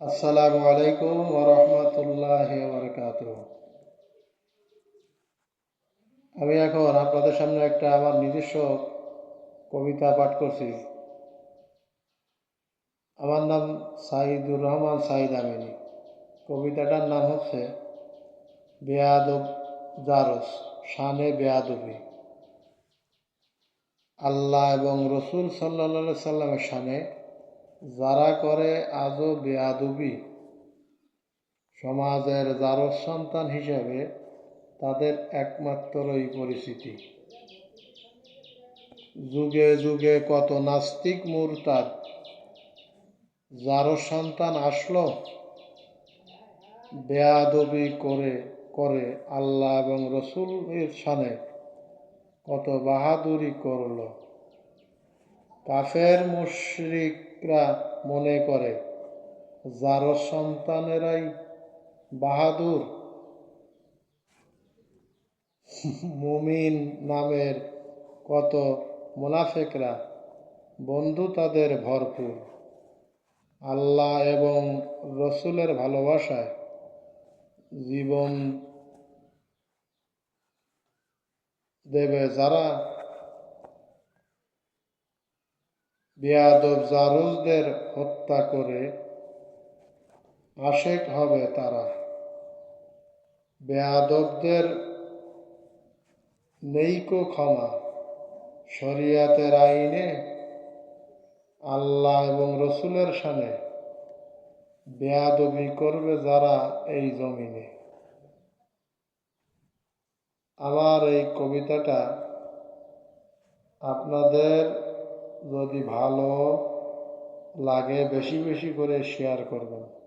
আসসালামু আলাইকুম ওরহমতুল্লাহ আমি এখন আপনাদের সামনে একটা আমার নিজস্ব কবিতা পাঠ করছি। আমার নাম সাইদুর রহমান সাইদ আমিনী। কবিতাটার নাম হচ্ছে বেয়াদব জারস, শানে বেয়াদবি। আল্লাহ এবং রসুল সাল্লা সাল্লামের শানে যারা করে আজও বেয়াদবি, সমাজের জারস সন্তান হিসাবে তাদের একমাত্র একমাত্রই পরিচিতি। যুগে যুগে কত নাস্তিক মুরতাদ যারো সন্তান আসলো, বেয়াদবি করে করে আল্লাহ এবং রসুলের সানে কত বাহাদুরি করল। কাফের মুশরিকরা মনে করে, যার সন্তানেরাই বাহাদুর। মুমিন নামের কত মুনাফেকরা, বন্ধু তাদের ভরপুর। আল্লাহ এবং রসুলের ভালোবাসায় জীবন দেবে যারা বেয়াদব জারুলদের হত্যা করে আশেক হবে তারা। বেয়াদবদের নেইকো ক্ষমা, শরিয়াতের আইনে আল্লাহ এবং রসুলের সানে বেয়াদবি করবে যারা এই জমিনে। আমার এই কবিতাটা আপনাদের যদি ভালো লাগে বেশি বেশি করে শেয়ার করবেন।